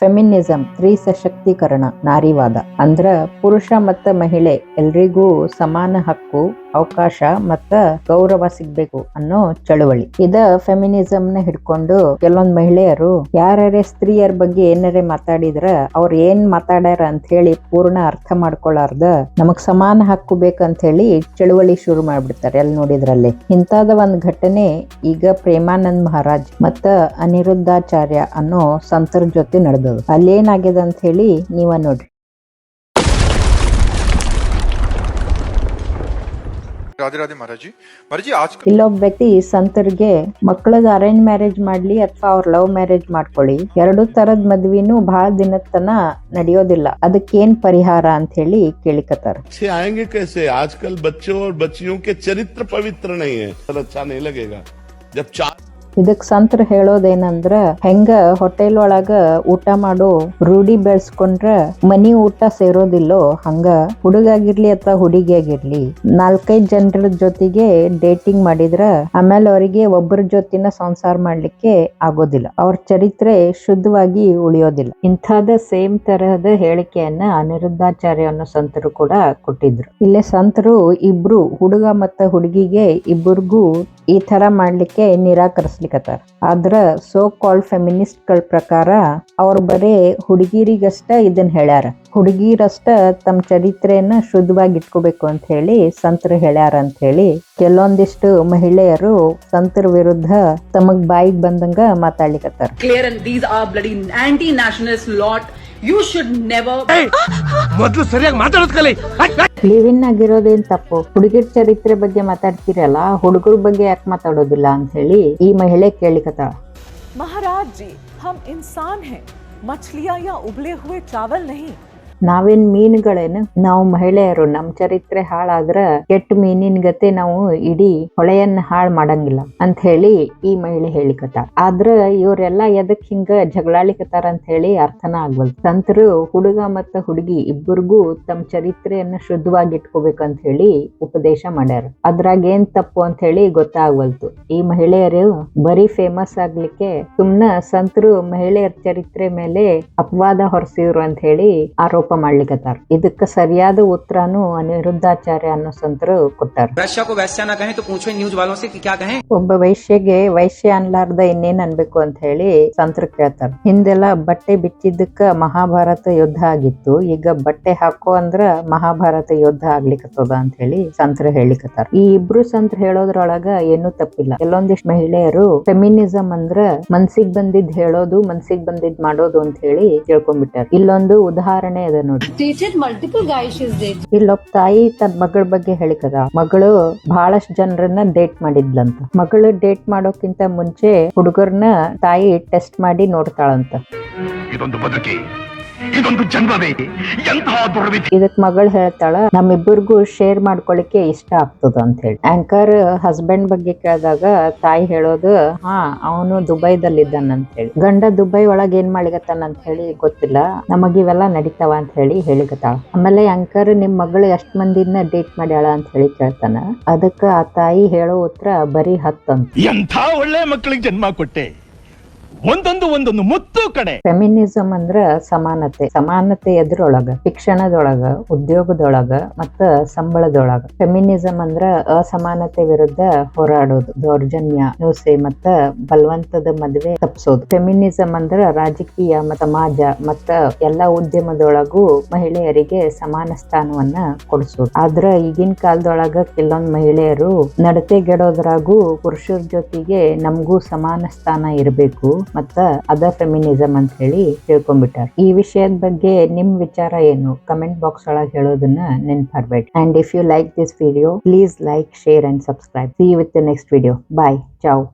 Feminism ಸ್ತ್ರೀ ಸಶಕ್ತೀಕರಣ ನಾರಿವಾದ. ಅಂದ್ರ ಪುರುಷ ಮತ್ತ ಮಹಿಳೆ ಎಲ್ರಿಗೂ ಸಮಾನ ಹಕ್ಕು. ಅವಕಾಶ ಮತ್ತ ಗೌರವ ಸಿಗ್ಬೇಕು ಅನ್ನೋ ಚಳುವಳಿ. ಇದ ಫೆಮಿನಿಸಮ್ನ ಹಿಡ್ಕೊಂಡು ಕೆಲವೊಂದ್ ಮಹಿಳೆಯರು ಯಾರ್ಯಾರ ಸ್ತ್ರೀಯರ ಬಗ್ಗೆ ಏನಾರೇ ಮಾತಾಡಿದ್ರ ಅವ್ರ ಏನ್ ಮಾತಾಡ್ಯಾರ ಅಂತ ಹೇಳಿ ಪೂರ್ಣ ಅರ್ಥ ಮಾಡ್ಕೊಳಾರ್ದ ನಮಗ್ ಸಮಾನ ಹಕ್ಕು ಬೇಕಂತ ಹೇಳಿ ಚಳುವಳಿ ಶುರು ಮಾಡ್ಬಿಡ್ತಾರೆ ಎಲ್ಲಿ ನೋಡಿದ್ರಲ್ಲಿ. ಇಂತಾದ ಒಂದ್ ಘಟನೆ ಈಗ ಪ್ರೇಮಾನಂದ್ ಮಹಾರಾಜ್ ಮತ್ತ ಅನಿರುದ್ಧಾಚಾರ್ಯ ಅನ್ನೋ ಸಂತರ ಜೊತೆ ನಡೆದದು. ಅಲ್ಲೇನಾಗ್ಯದ ಅಂತ ಹೇಳಿ ನೀವ ನೋಡ್ರಿ. राधे राधे महाराज जी महाराज जी आज ಇಲ್ಲೊಬ್ಬ ವ್ಯಕ್ತಿ ಸಂತರಿಗೆ ಮಕ್ಕಳದ ಅರೇಂಜ್ ಮ್ಯಾರೇಜ್ ಮಾಡ್ಲಿ ಅಥವಾ ಅವ್ರ ಲವ್ ಮ್ಯಾರೇಜ್ ಮಾಡ್ಕೊಳ್ಳಿ ಎರಡು ತರದ್ ಮದ್ವಿನೂ ಬಹಳ ದಿನದ ತನ ನಡೆಯೋದಿಲ್ಲ ಅದಕ್ಕೇನ್ ಪರಿಹಾರ ಅಂತ ಹೇಳಿ ಕೇಳಿಕತ್ತಾರ अच्छे आएंगे कैसे आजकल बच्चों और बच्चियों के चरित्र पवित्र नहीं है पर अच्छा नहीं लगेगा जब चार ಇದಕ್ ಸಂತ್ರ ಹೇಳೋದೇನಂದ್ರ ಹೆಂಗ ಹೋಟೆಲ್ ಒಳಗ ಊಟ ಮಾಡೋ ರೂಢಿ ಬೆಳೆಸ್ಕೊಂಡ್ರ ಮನಿ ಊಟ ಸೇರೋದಿಲ್ಲೋ, ಹಂಗ ಹುಡುಗಾಗಿರ್ಲಿ ಅಥವಾ ಹುಡುಗಿ ಆಗಿರ್ಲಿ ನಾಲ್ಕೈದ್ ಜನರ ಜೊತೆಗೆ ಡೇಟಿಂಗ್ ಮಾಡಿದ್ರ ಆಮೇಲೆ ಅವರಿಗೆ ಒಬ್ಬರ ಜೊತಿನ ಸಂಸಾರ ಮಾಡ್ಲಿಕ್ಕೆ ಆಗೋದಿಲ್ಲ. ಅವ್ರ ಚರಿತ್ರೆ ಶುದ್ಧವಾಗಿ ಉಳಿಯೋದಿಲ್ಲ. ಇಂಥದ ಸೇಮ್ ತರಹದ ಹೇಳಿಕೆಯನ್ನ ಅನಿರುದ್ಧಾಚಾರ್ಯ ಅನ್ನೋ ಸಂತರು ಕೂಡ ಕೊಟ್ಟಿದ್ರು. ಇಲ್ಲೇ ಸಂತರು ಇಬ್ರು ಹುಡುಗ ಮತ್ತ ಹುಡುಗಿಗೆ ಇಬ್ಬರಿಗೂ ಈ ತರ ಮಾಡ್ಲಿಕ್ಕೆ ನಿರಾಕರಿಸ್ಲಿಕತ್ತಾರ ಆದ್ರ ಸೋ ಕಾಲ್ ಫೆಮಿನಿಸ್ಟ್ಗಳ ಪ್ರಕಾರ ಅವ್ರು ಬರೇ ಹುಡುಗಿರಿಗಷ್ಟ ಇದನ್ನ ಹೇಳ್ಯಾರ ಹುಡುಗಿರಷ್ಟ ತಮ್ಮ ಚರಿತ್ರೆಯನ್ನ ಶುದ್ಧವಾಗಿ ಇಟ್ಕೋಬೇಕು ಅಂತ ಹೇಳಿ ಸಂತರು ಹೇಳ್ಯಾರ ಅಂತ ಹೇಳಿ ಕೆಲವೊಂದಿಷ್ಟು ಮಹಿಳೆಯರು ಸಂತರ ವಿರುದ್ಧ ತಮಗ್ ಬಾಯಿಗೆ ಬಂದಂಗ ಮಾತಾಡ್ಲಿಕತ್ತಾರ clear and these are bloody anti nationalist lot. You should never ಮೊದಲು ಸರಿಯಾಗಿ ಮಾತಾಡೋದ್ ಕಲಿ ಆಗಿರೋದೇನ್ ತಪ್ಪು? ಹುಡುಗಿರ್ ಚರಿತ್ರೆ ಬಗ್ಗೆ ಮಾತಾಡ್ತೀರಲ್ಲ ಹುಡುಗರ ಬಗ್ಗೆ ಯಾಕೆ ಮಾತಾಡೋದಿಲ್ಲ ಅಂತ ಹೇಳಿ ಈ ಮಹಿಳೆ ಕೇಳಿಕತ್ತಾಳ. ಮಹಾರಾಜ್ ಜಿ ಹಮ್ ಇನ್ಸಾನ್ ಹೇ. ಮಚ್ಲಿಯಾ ಯಾ ಉಬ್ಲೆ ಹುವೆ ಚಾವಲ್ ನಹೀ. ನಾವೇನ್ ಮೀನುಗಳೇನು, ನಾವು ಮಹಿಳೆಯರು, ನಮ್ ಚರಿತ್ರೆ ಹಾಳಾದ್ರ ಕೆಟ್ಟ ಮೀನಿನ ಗತೆ ನಾವು ಇಡೀ ಹೊಳೆಯನ್ನ ಹಾಳ್ ಮಾಡಂಗಿಲ್ಲ ಅಂತ ಹೇಳಿ ಈ ಮಹಿಳೆ ಹೇಳಿಕತ ಆದ್ರ ಇವರೆಲ್ಲಾ ಎದಕ್ ಹಿಂಗ ಜಗಳಾಳಿಕತ್ತಾರ ಅಂತ ಹೇಳಿ ಅರ್ಥನ ಆಗ್ಬಲ್ ಸಂತರು, ಹುಡುಗ ಮತ್ತ ಹುಡುಗಿ ಇಬ್ಬರಿಗೂ ತಮ್ಮ ಚರಿತ್ರೆಯನ್ನ ಶುದ್ಧವಾಗಿ ಇಟ್ಕೋಬೇಕಂತ ಹೇಳಿ ಉಪದೇಶ ಮಾಡ್ಯಾರ. ಅದ್ರಾಗ ಏನ್ ತಪ್ಪು ಅಂತ ಹೇಳಿ ಗೊತ್ತಾಗ್ವಲ್ತು ಈ ಮಹಿಳೆಯರು ಬರೀ ಫೇಮಸ್ ಆಗ್ಲಿಕ್ಕೆ ಸುಮ್ನ ಸಂತರು ಮಹಿಳೆಯರ ಚರಿತ್ರೆ ಮೇಲೆ ಅಪವಾದ ಹೊರಸಿದ್ರು ಅಂತ ಹೇಳಿ ಆರೋಪ ಆರೋಪ ಮಾಡ್ಲಿಕ್ಕತ್ತಾರ ಇದಕ್ಕ ಸರಿಯಾದ ಉತ್ತರನು ಅನಿರುದ್ಧಾಚಾರ್ಯ ಅನ್ನೋ ಸಂತರು ಕೊಟ್ಟಾರ. ಒಬ್ಬ ವೈಶ್ಯಗೆ ವೈಶ್ಯ ಅನ್ಲಾರ್ದ ಇನ್ನೇನ್ ಅನ್ಬೇಕು ಅಂತ ಹೇಳಿ ಸಂತರು ಕೇಳ್ತಾರ. ಹಿಂದೆಲ್ಲ ಬಟ್ಟೆ ಬಿಚ್ಚಿದ್ದಕ್ಕ ಮಹಾಭಾರತ ಯುದ್ಧ ಆಗಿತ್ತು. ಈಗ ಬಟ್ಟೆ ಹಾಕೋ ಅಂದ್ರ ಮಹಾಭಾರತ ಯುದ್ಧ ಆಗ್ಲಿಕ್ಕತ್ತದ ಅಂತ ಹೇಳಿ ಸಂತರು ಹೇಳಿಕತ್ತಾರ. ಈ ಇಬ್ರು ಸಂತರು ಹೇಳೋದ್ರೊಳಗ ಏನು ತಪ್ಪಿಲ್ಲ. ಕೆಲವೊಂದಿಷ್ಟು ಮಹಿಳೆಯರು ಫೆಮಿನಿಸಮ್ ಅಂದ್ರ ಮನ್ಸಿಗ್ ಬಂದಿದ್ ಹೇಳೋದು ಮನ್ಸಿಗ್ ಬಂದಿದ್ ಮಾಡೋದು ಅಂತ ಹೇಳಿ ತಿಳ್ಕೊಂಡ್ಬಿಟ್ಟಾರ. ಇಲ್ಲೊಂದು ಉದಾಹರಣೆ ಅದ ನೋಡಿ. ಟೀಚರ್. ಇಲ್ಲೊಬ್ಬ ತಾಯಿ ತನ್ನ ಮಗಳ ಬಗ್ಗೆ ಹೇಳಿಕದ. ಮಗಳು ಬಹಳಷ್ಟು ಜನರನ್ನ ಡೇಟ್ ಮಾಡಿದ್ಲಂತ. ಮಗಳು ಡೇಟ್ ಮಾಡೋಕ್ಕಿಂತ ಮುಂಚೆ ಹುಡುಗರ್ನ ತಾಯಿ ಟೆಸ್ಟ್ ಮಾಡಿ ನೋಡ್ತಾಳಂತ. ಇದೊಂದು ಬದುಕಿ. ಇದೊಂದು ಜನ್ಮವೇ ಎಂತಹ ದುರ್ವಿಧಿ. ಇದಕ್ ಮಗಳು ಹೇಳ್ತಾಳ ನಮ್ಮಿಬ್ಬರಿಗೂ ಶೇರ್ ಮಾಡ್ಕೊಳಿಕ್ಕೆ ಇಷ್ಟ ಆಗ್ತದ ಅಂತ ಹೇಳಿ. ಆಂಕರ್ ಹಸ್ಬೆಂಡ್ ಬಗ್ಗೆ ಕೇಳಿದಾಗ ತಾಯಿ ಹೇಳೋದು ಹಾ ಅವನು ದುಬೈದಲ್ಲಿದ್ದಾನ ಅಂತ ಹೇಳಿ. ಗಂಡ ದುಬೈ ಒಳಗ್ ಏನ್ ಮಾಡ್ಲಿಕತ್ತಾನ ಅಂತ ಹೇಳಿ ಗೊತ್ತಿಲ್ಲ ನಮಗ್ ಇವೆಲ್ಲ ನಡೀತಾವ ಅಂತ ಹೇಳಿ ಹೇಳಿಕತ್ತಾಳ. ಆಮೇಲೆ ಆಂಕರ್ ನಿಮ್ ಮಗಳು ಎಷ್ಟ್ ಮಂದಿನ ಡೇಟ್ ಮಾಡ್ಯಾಳ ಅಂತ ಹೇಳಿ ಕೇಳ್ತಾನ. ಅದಕ್ಕ ಆ ತಾಯಿ ಹೇಳೋ ಉತ್ತರ ಬರೀ ಹತ್ತಂತ. ಎಂಥ ಒಳ್ಳೆ ಮಕ್ಕಳಿಗೆ ಜನ್ಮ ಕೊಟ್ಟೆ. ಒಂದೊಂದು ಒಂದೊಂದು ಮುತ್ತು ಕಡೆ. ಫೆಮಿನಿಸಂ ಅಂದ್ರ ಸಮಾನತೆ. ಸಮಾನತೆ ಎದ್ರೊಳಗ, ಶಿಕ್ಷಣದೊಳಗ, ಉದ್ಯೋಗದೊಳಗ ಮತ್ತ ಸಂಬಳದೊಳಗ. ಫೆಮಿನಿಸಂ ಅಂದ್ರ ಅಸಮಾನತೆ ವಿರುದ್ಧ ಹೋರಾಡೋದು, ದೌರ್ಜನ್ಯ, ಹಿಂಸೆ ಮತ್ತ ಬಲವಂತದ ಮದುವೆ ತಪ್ಪಿಸೋದು ಫೆಮಿನಿಸಂ ಅಂದ್ರ ರಾಜಕೀಯ ಮತ್ತ ಸಮಾಜ ಮತ್ತ ಎಲ್ಲಾ ಉದ್ಯಮದೊಳಗೂ ಮಹಿಳೆಯರಿಗೆ ಸಮಾನ ಸ್ಥಾನವನ್ನ ಕೊಡಿಸೋದು. ಆದ್ರ ಈಗಿನ ಕಾಲದೊಳಗ ಕೆಲವೊಂದ್ ಮಹಿಳೆಯರು ನಡತೆಗೆಡೋದ್ರಾಗೂ ಪುರುಷರ ಜೊತೆಗೆ ನಮಗೂ ಸಮಾನ ಸ್ಥಾನ ಇರಬೇಕು. ಮತ್ತ ಅದ ಫೆಮಿನಿಸಮ್ ಅಂತ ಹೇಳಿ ತಿಳ್ಕೊಂಡ್ಬಿಟ್ಟಾರ. ಈ ವಿಷಯದ ಬಗ್ಗೆ ನಿಮ್ ವಿಚಾರ ಏನು? ಕಮೆಂಟ್ ಬಾಕ್ಸ್ ಒಳಗೆ ಹೇಳೋದನ್ನ ನೆನ್ಪಾರ್ಬೇಡಿ and if you like this video please like share and subscribe see with next video bye ಚಾವ್